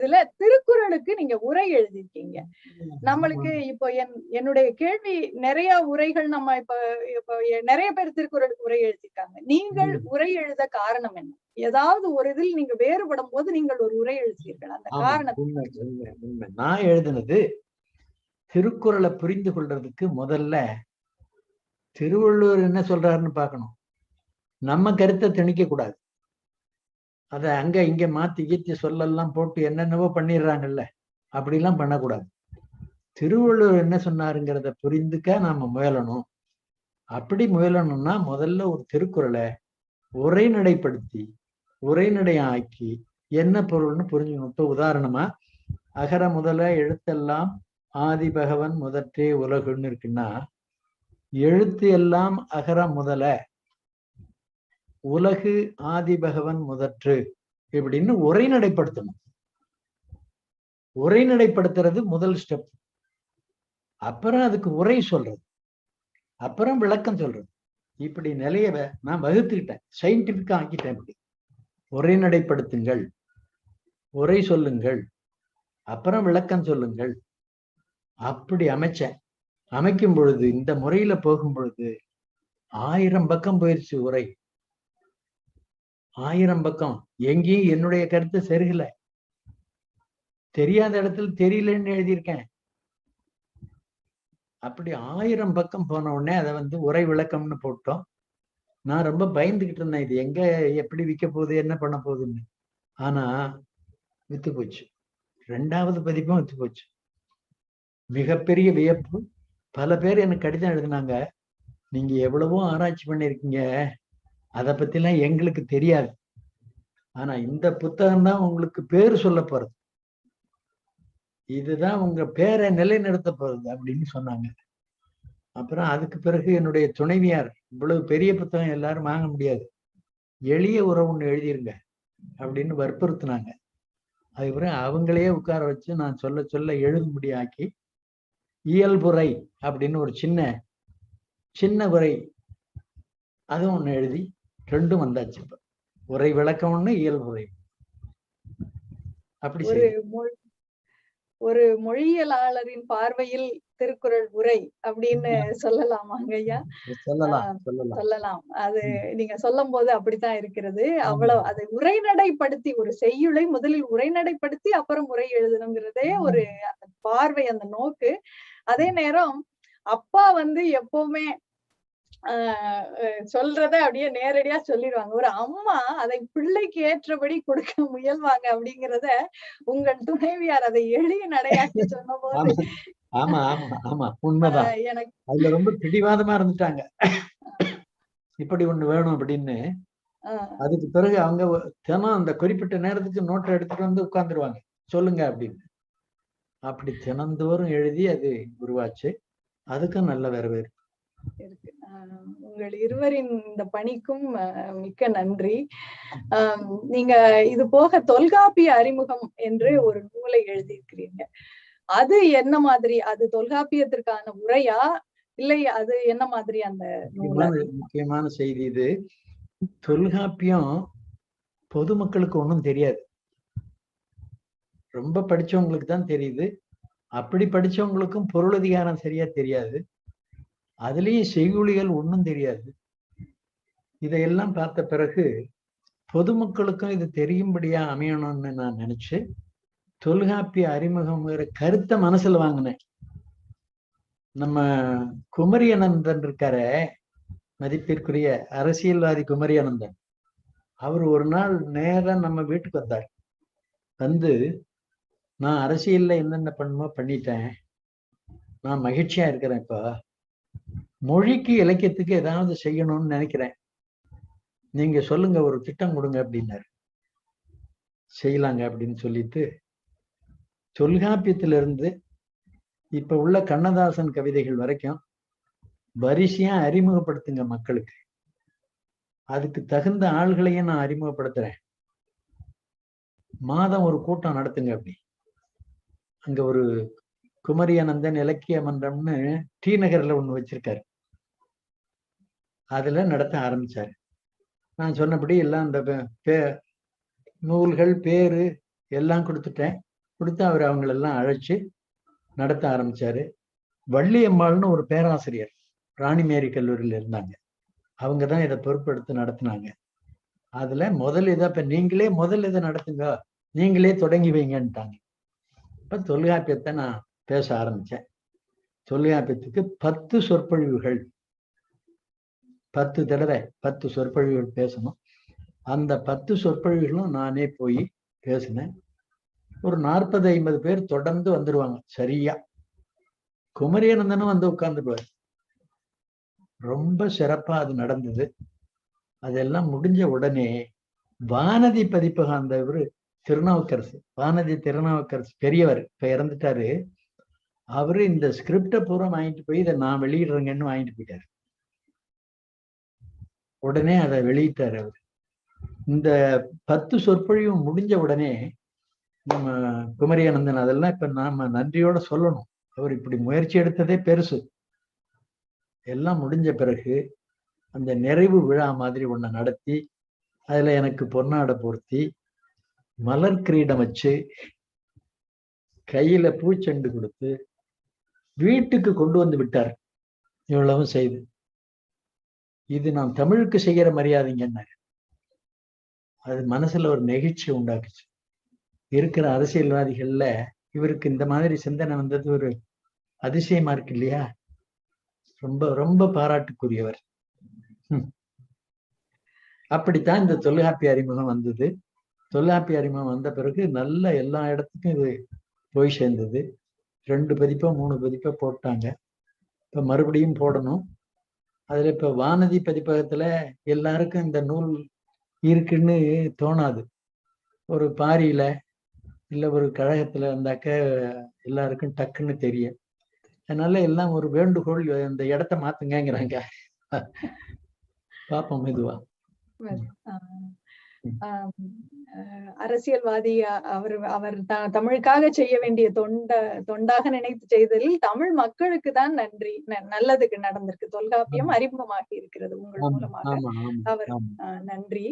இதுல திருக்குறளுக்கு நீங்க உரை எழுதிருக்கீங்க நம்மளுக்கு இப்போ என் என்னுடைய கேள்வி நிறைய உரைகள் நம்ம இப்ப இப்ப நிறைய பேர் திருக்குறளுக்கு உரை எழுதியிருக்காங்க. நீங்கள். உரை எழுத காரணம் என்ன? ஏதாவது ஒரு இதில் நீங்க வேறுபடும் போது நீங்கள் ஒரு உரை எழுதியிருங்கள் அந்த காரணம் நான் எழுதினது திருக்குறளை புரிந்து கொள்றதுக்கு முதல்ல திருவள்ளுவர் என்ன சொல்றாருன்னு பார்க்கணும். நம்ம கருத்தை திணிக்க கூடாது அதை அங்க இங்க மாத்தி கீத்தி சொல்லெல்லாம் போட்டு என்னென்னவோ பண்ணிடுறாங்கல்ல. அப்படிலாம் பண்ணக்கூடாது. திருவள்ளுவர் என்ன சொன்னாருங்கிறத புரிந்துக்க நாம முயலணும். அப்படி முயலணும்னா முதல்ல ஒரு திருக்குறளை உரைநடைப்படுத்தி உரைநடை ஆக்கி என்ன பொருள்னு புரிஞ்சுக்கணும். இப்போ உதாரணமா அகர முதல எழுத்தெல்லாம் ஆதி பகவன் முதற்றே உலகுன்னு இருக்குன்னா எழுத்து எல்லாம் அகர முதல உலகு ஆதி பகவன் முதற்று இப்படின்னு உரைநடைப்படுத்தணும் உரைநடைப்படுத்துறது முதல் ஸ்டெப் அப்புறம் அதுக்கு உரை சொல்றது. அப்புறம் விளக்கம் சொல்றது. இப்படி நிலைய நான் வகுத்துக்கிட்டேன். சயின்டிபிக்கா ஆக்கிட்டேன் இப்படி. உரைநடைப்படுத்துங்கள் உரை சொல்லுங்கள். அப்புறம் விளக்கம் சொல்லுங்கள். அப்படி அமைச்சேன். அமைக்கும் பொழுது இந்த முறையில போகும் பொழுது ஆயிரம் பக்கம் போயிருச்சு உரை. ஆயிரம் பக்கம். எங்கேயும் என்னுடைய கருத்து செருகல. தெரியாத இடத்துல தெரியலன்னு எழுதியிருக்கேன். அப்படி ஆயிரம் பக்கம் போன உடனே அதை வந்து உரை விளக்கம்னு போட்டோம். நான் ரொம்ப பயந்துகிட்டு இருந்தேன் இது எங்க எப்படி விற்க போகுது என்ன பண்ண போகுதுன்னு. ஆனா வித்து போச்சு. ரெண்டாவது பதிப்பும் வித்து போச்சு. மிகப்பெரிய வியப்பு. பல பேர் எனக்கு கடிதம் எழுதினாங்க. நீங்க எவ்வளவோ ஆராய்ச்சி பண்ணிருக்கீங்க அதை பத்திலாம் எங்களுக்கு தெரியாது. ஆனா இந்த புத்தகம் தான் உங்களுக்கு பேர் சொல்ல போறது. இதுதான் உங்க பேரை நிலைநிறுத்த போறது அப்படின்னு சொன்னாங்க. அப்புறம் அதுக்கு பிறகு என்னுடைய துணைவியார் இவ்வளவு பெரிய புத்தகம் எல்லாரும் வாங்க முடியாது. எளிய உறவு ஒன்று எழுதிருங்க அப்படின்னு வற்புறுத்தினாங்க. அதுக்கப்புறம் அவங்களே உட்கார வச்சு நான் சொல்ல சொல்ல எழுதும்படி ஆக்கி இயல்புரை அப்படின்னு ஒரு சின்ன சின்ன உரை அதுவும் ஒன்று எழுதி ரெண்டும் வந்தாச்சு இப்ப. உரை விளக்கம் ஒண்ணு இயல்புரை அப்படி ஒரு ஒரு மொழியியலாளரின் பார்வையில் திருக்குறள் உரை அப்படின்னு சொல்லலாமாங்க ஐயா சொல்லலாம் அது நீங்க சொல்லும் போது அப்படித்தான் இருக்கிறது. அவ்வளவு அதை உரைநடைப்படுத்தி ஒரு செய்யுளை முதலில் உரைநடைப்படுத்தி அப்புறம் உரை எழுதணுங்கிறதே ஒரு பார்வை அந்த நோக்கு. அதே நேரம் அப்பா வந்து எப்பவுமே சொல்றத அப்படியே நேரடியா சொல்லிடுவாங்க. ஒரு அம்மா அதை பிள்ளைக்கு ஏற்றபடி கொடுக்க முயல்வாங்க அப்படிங்கறத உங்கள் துணைவியார் அதை எளிய நடையாக்கி சொன்னபோது ஆமா ஆமா ஆமா ஆமா உண்மைதான். எனக்கு அதுல ரொம்ப பிடிவாதமா இருந்துட்டாங்க. இப்படி ஒண்ணு வேணும் அப்படின்னு. அதுக்கு பிறகு அவங்க தினம் அந்த குறிப்பிட்ட நேரத்துக்கு நோட்டை எடுத்துட்டு வந்து உட்கார்ந்துருவாங்க. சொல்லுங்க அப்படின்னு. அப்படி தினந்தோறும் எழுதி அது உருவாச்சு. அதுக்கும் நல்ல வரவேற்பு. இருக்கு. உங்கள் இருவரின் இந்த பணிக்கும் மிக்க நன்றி. நீங்க இது போக தொல்காப்பிய அறிமுகம் என்று ஒரு நூலை எழுதியிருக்கிறீங்க. அது என்ன மாதிரி அது தொல்காப்பியத்திற்கான உரையா இல்லை அது என்ன மாதிரி அந்த நூலா முக்கியமான செய்தி இது. தொல்காப்பியம் பொதுமக்களுக்கு ஒண்ணும் தெரியாது. ரொம்ப படிச்சவங்களுக்கு தான் தெரியுது. அப்படி படிச்சவங்களுக்கும் பொருளதிகாரம் சரியா தெரியாது. அதுலேயும் செய்குலிகள் ஒன்றும் தெரியாது. இதையெல்லாம் பார்த்த பிறகு பொதுமக்களுக்கும் இது தெரியும்படியா அமையணும்னு நான் நினைச்சு தொல்காப்பிய அறிமுகம்ங்கிற கருத்தை மனசுல வாங்கினேன். நம்ம குமரி அனந்தன் மதிப்பிற்குரிய அரசியல்வாதி குமரி அனந்தன் அவர் ஒரு நாள் நேரா நம்ம வீட்டுக்கு வந்தார். வந்து நான் அரசியல்ல என்னென்ன பண்ணுமோ பண்ணிட்டேன். நான் மகிழ்ச்சியா இருக்கிறேன் இப்போ. மொழிக்கு இலக்கியத்துக்கு ஏதாவது செய்யணும்னு நினைக்கிறேன். நீங்க சொல்லுங்க ஒரு திட்டம் கொடுங்க அப்படின்னாரு. செய்யலாங்க அப்படின்னு சொல்லிட்டு தொல்காப்பியத்திலிருந்து இப்ப உள்ள கண்ணதாசன் கவிதைகள் வரைக்கும் வரிசையா அறிமுகப்படுத்துங்க மக்களுக்கு. அதுக்கு தகுந்த ஆள்களையும் நான் அறிமுகப்படுத்துறேன். மாதம் ஒரு கூட்டம் நடத்துங்க அப்படி. அங்க ஒரு குமரியானந்தன் இலக்கிய மன்றம்னு டி நகர்ல ஒண்ணு வச்சிருக்காரு. அதுல நடத்த ஆரம்பிச்சாரு. நான் சொன்னபடி எல்லாம் அந்த பே- பே- நூல்கள் பேரு எல்லாம் கொடுத்துட்டேன். கொடுத்து அவர் அவங்களெல்லாம் அழைச்சு நடத்த ஆரம்பிச்சாரு. வள்ளியம்மாள்னு ஒரு பேராசிரியர் ராணிமேரி கல்லூரியில இருந்தாங்க. அவங்க தான் இதை பொறுப்பெடுத்து நடத்தினாங்க. அதுல முதல் இதை இப்ப நீங்களே முதல் இதை நடத்துங்க. நீங்களே தொடங்கி வைங்கன்ட்டாங்க. இப்ப தொல்காப்பியத்தை நான் பேச ஆரம்பிச்சேன். தொல்காப்பியத்துக்கு பத்து சொற்பொழிவுகள். பத்து தடவை பத்து சொற்பொழிவுகள் பேசணும். அந்த பத்து சொற்பொழிவுகளும் நானே போய் பேசினேன். ஒரு நாற்பது ஐம்பது பேர் தொடர்ந்து வந்துருவாங்க சரியா. குமரியானந்தனும் வந்து உட்கார்ந்துடுவார். ரொம்ப சிறப்பா அது நடந்தது. அதெல்லாம் முடிஞ்ச உடனே வானதி பதிப்பகம் அந்த இவரு திருநாவுக்கரசு. வானதி திருநாவுக்கரசு பெரியவர் இப்ப இறந்துட்டாரு. அவரு இந்த ஸ்கிரிப்டை பூரா வாங்கிட்டு போய் இதை நான் வெளியிடுறேங்கன்னு வாங்கிட்டு போயிட்டாரு. உடனே அதை வெளியிட்டார் அவர். இந்த பத்து சொற்பொழிவு முடிஞ்ச உடனே நம்ம குமரியானந்தன் அதெல்லாம் இப்ப நாம நன்றியோட சொல்லணும். அவர் இப்படி முயற்சி எடுத்ததே பெருசு. எல்லாம் முடிஞ்ச பிறகு அந்த நிறைவு விழா மாதிரி ஒண்ண நடத்தி அதுல எனக்கு பொன்னாடை பொருத்தி மலர் கிரீடம் வச்சு கையில பூச்செண்டு கொடுத்து வீட்டுக்கு கொண்டு வந்து விட்டார். இவ்வளவும் செய்து. இது நான் தமிழுக்கு செய்கிற மரியாதைங்க அது மனசுல ஒரு நெகிழ்ச்சி உண்டாக்குச்சு. இருக்கிற அரசியல்வாதிகள்ல இவருக்கு இந்த மாதிரி சிந்தனை வந்தது ஒரு அதிசயமா இருக்கு இல்லையா? ரொம்ப ரொம்ப பாராட்டுக்குரியவர். அப்படித்தான் இந்த தொல்காப்பி அறிமுகம் வந்தது. தொல்காப்பி அறிமுகம் வந்த பிறகு நல்ல எல்லா இடத்துக்கும் இது போய் சேர்ந்தது. ரெண்டு பதிப்பாக மூணு பதிப்போ போட்டாங்க. இப்போ மறுபடியும் போடணும். அதில் இப்போ வானதி பதிப்பகத்துல எல்லாருக்கும் இந்த நூல் இருக்குன்னு தோணாது. ஒரு பாரியில் இல்ல ஒரு கழகத்துல இருந்தாக்க எல்லாருக்கும் டக்குன்னு தெரியும். அதனால எல்லாம் ஒரு வேண்டுகோள் இந்த இடத்த மாத்துங்கிறாங்க பார்ப்போம் மெதுவா. அரசியல்வாதி அவர் அவர் தமிழுக்காக செய்ய வேண்டிய தொண்ட தொண்டாக நினைத்து செய்ததில் தமிழ் மக்களுக்கு தான் நன்றி. நல்லதுக்கு நடந்திருக்கு. தொல்காப்பியம் அறிமுகமாகி இருக்கிறது உங்கள் மூலமாக. அவர் நன்றி.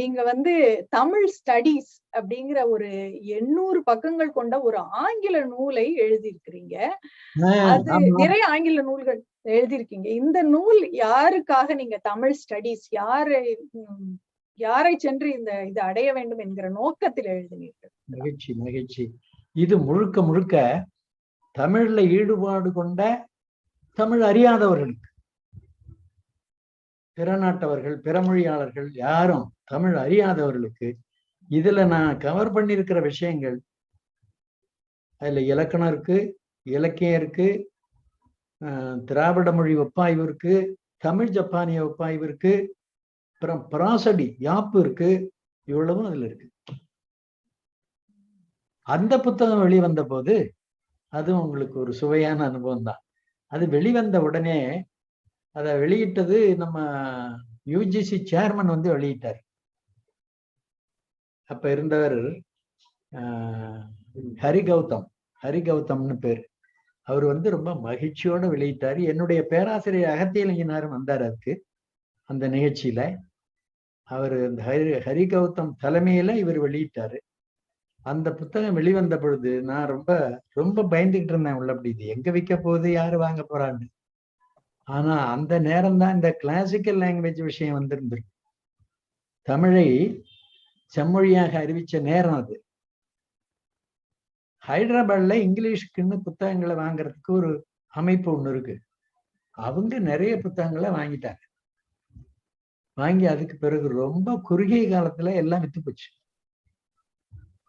நீங்க வந்து தமிழ் ஸ்டடீஸ் அப்படிங்கிற ஒரு எண்ணூறு பக்கங்கள் கொண்ட ஒரு ஆங்கில நூலை எழுதியிருக்கிறீங்க. அது நிறைய ஆங்கில நூல்கள் எழுதியிருக்கீங்க. இந்த நூல் யாருக்காக நீங்க தமிழ் ஸ்டடீஸ் யாரை யாரை சென்று இந்த இது அடைய வேண்டும் என்கிற நோக்கத்தில் எழுதினீர்கள். மகிழ்ச்சி மகிழ்ச்சி. இது முழுக்க முழுக்க தமிழ்ல ஈடுபாடு கொண்ட தமிழ் அறியாதவர்களுக்கு. பிற நாட்டவர்கள் பிறமொழியாளர்கள் யாரும் தமிழ் அறியாதவர்களுக்கு இதுல நான் கவர் பண்ணியிருக்கிற விஷயங்கள் அதுல இலக்கணம் இருக்கு இலக்கியம் இருக்கு திராவிட மொழி ஒப்பாய்வு இருக்கு தமிழ் ஜப்பானிய ஒப்பாய்வு இருக்கு அப்புறம் பராசடி யாப்பு இருக்கு? இவ்வளவும் அதுல இருக்கு. அந்த புத்தகம் வெளிவந்த போது அதுவும் உங்களுக்கு ஒரு சுவையான அனுபவம் தான் அது வெளிவந்த உடனே அதை வெளியிட்டது நம்ம யூஜிசி சேர்மன் வந்து வெளியிட்டார். அப்ப இருந்தவர் ஹரி கௌதம் ஹரி கௌதம்னு பேர். அவர் வந்து ரொம்ப மகிழ்ச்சியோட வெளியிட்டார். என்னுடைய பேராசிரியர் அகத்தியலிங்கனாரும் வந்தார் அதுக்கு அந்த நிகழ்ச்சியில. அவர் இந்த ஹரி ஹரி கௌதம் தலைமையில இவர் வெளியிட்டாரு. அந்த புத்தகம் வெளிவந்த பொழுது நான் ரொம்ப ரொம்ப பயந்துகிட்டு இருந்தேன் உள்ளபடி இது எங்க விற்க போகுது யாரு வாங்க போறான்னு. ஆனா அந்த நேரம் தான் இந்த கிளாசிக்கல் லாங்குவேஜ் விஷயம் வந்திருந்திருக்கு. தமிழை செம்மொழியாக அறிவிச்ச நேரம் அது. ஹைதராபாத்ல இங்கிலீஷுக்குன்னு புத்தகங்களை வாங்குறதுக்கு ஒரு அமைப்பு ஒண்ணு இருக்கு. அவங்க நிறைய புத்தகங்களை வாங்கிட்டாங்க. வாங்கி அதுக்கு பிறகு ரொம்ப குறுகிய காலத்துல எல்லாம் வித்து போச்சு.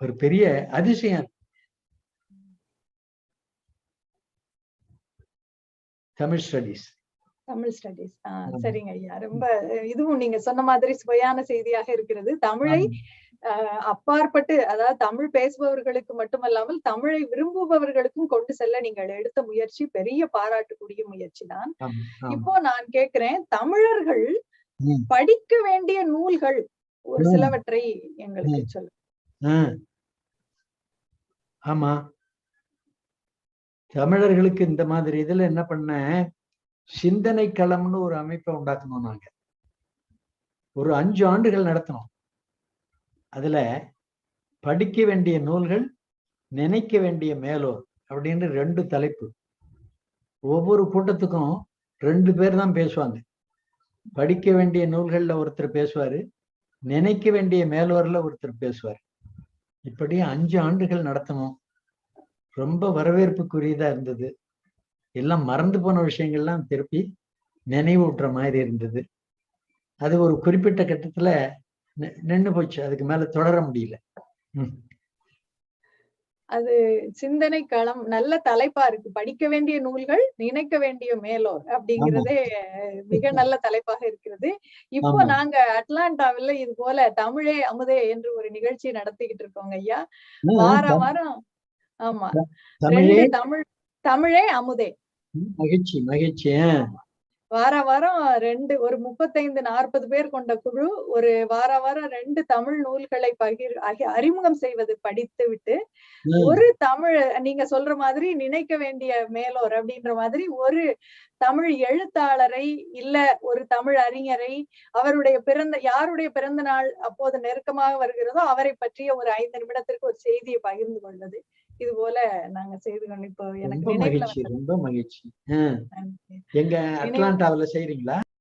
ஒரு பெரிய அதிசயம் தமிழ் ஸ்டடிஸ். தமிழ் ஸ்டடிஸ். ஆஹ் சரிங்க ஐயா. ரொம்ப இதுவும் நீங்க சொன்ன மாதிரி சுவையான செய்தியாக இருக்கிறது. தமிழை அப்பாற்பட்டு அதாவது தமிழ் பேசுபவர்களுக்கு மட்டுமல்லாமல் தமிழை விரும்புபவர்களுக்கும் கொண்டு செல்ல நீங்கள் எடுத்த முயற்சி பெரிய பாராட்டுக்குரிய முயற்சி தான். இப்போ நான் கேக்குறேன் தமிழர்கள் படிக்க வேண்டிய நூல்கள் ஒரு சிலவற்றை எங்களுக்கு சொல்லு. ஆமா. தமிழர்களுக்கு இந்த மாதிரி இதுல என்ன பண்ண? சிந்தனை களம்னு ஒரு அமைப்பை உண்டாக்கணும் நாங்க. ஒரு அஞ்சு ஆண்டுகள் நடத்தணும். அதுல படிக்க வேண்டிய நூல்கள் நினைக்க வேண்டிய மேலோர் அப்படின்னு ரெண்டு தலைப்பு. ஒவ்வொரு கூட்டத்துக்கும் ரெண்டு பேர் தான் பேசுவாங்க. படிக்க வேண்டிய நூல்கள்ல ஒருத்தர் பேசுவாரு நினைக்க வேண்டிய மேல்வரில் ஒருத்தர் பேசுவார். இப்படி அஞ்சு ஆண்டுகள் நடத்தணும். ரொம்ப வரவேற்புக்குரியதா இருந்தது. எல்லாம் மறந்து போன விஷயங்கள்லாம் திருப்பி நினைவூட்டுற மாதிரி இருந்தது. அது ஒரு குறிப்பிட்ட கட்டத்துல நி- போச்சு. அதுக்கு மேல தொடர முடியல. ம். அது சிந்தனை களம் நல்ல தலைப்பா இருக்கு. படிக்க வேண்டிய நூல்கள் நினைக்க வேண்டிய மேலோர் அப்படிங்கிறதே மிக நல்ல தலைப்பாக இருக்கிறது. இப்போ. நாங்க அட்லாண்டாவில இது போல தமிழே அமுதே என்று ஒரு நிகழ்ச்சி நடத்திக்கிட்டு இருக்கோங்க ஐயா. வார வாரம் ஆமா. தமிழே. தமிழ் அமுதே. மகிழ்ச்சி மகிழ்ச்சி. வார வாரம் ரெண்டு ஒரு முப்பத்தைந்து நாற்பது பேர் கொண்ட குழு ஒரு வார வாரம் ரெண்டு தமிழ் நூல்களை பகிர் அறிமுகம் செய்வது படித்து விட்டு. ஒரு தமிழ் நீங்க சொல்ற மாதிரி நினைக்க வேண்டிய மேலோர் அப்படின்ற மாதிரி ஒரு தமிழ் எழுத்தாளரை இல்ல ஒரு தமிழ் அறிஞரை அவருடைய பிறந்த யாருடைய பிறந்த நாள் அப்போது நெருக்கமாக வருகிறதோ அவரை பற்றிய ஒரு ஐந்து நிமிடத்திற்கு ஒரு செய்தியை பகிர்ந்து கொள்வது இது போல நாங்க செய்து கொண்டு இப்போ எனக்கு ரொம்ப மகிழ்ச்சி. ரொம்ப மகிழ்ச்சி. எங்க அட்லாண்டாவில செய்றீங்களா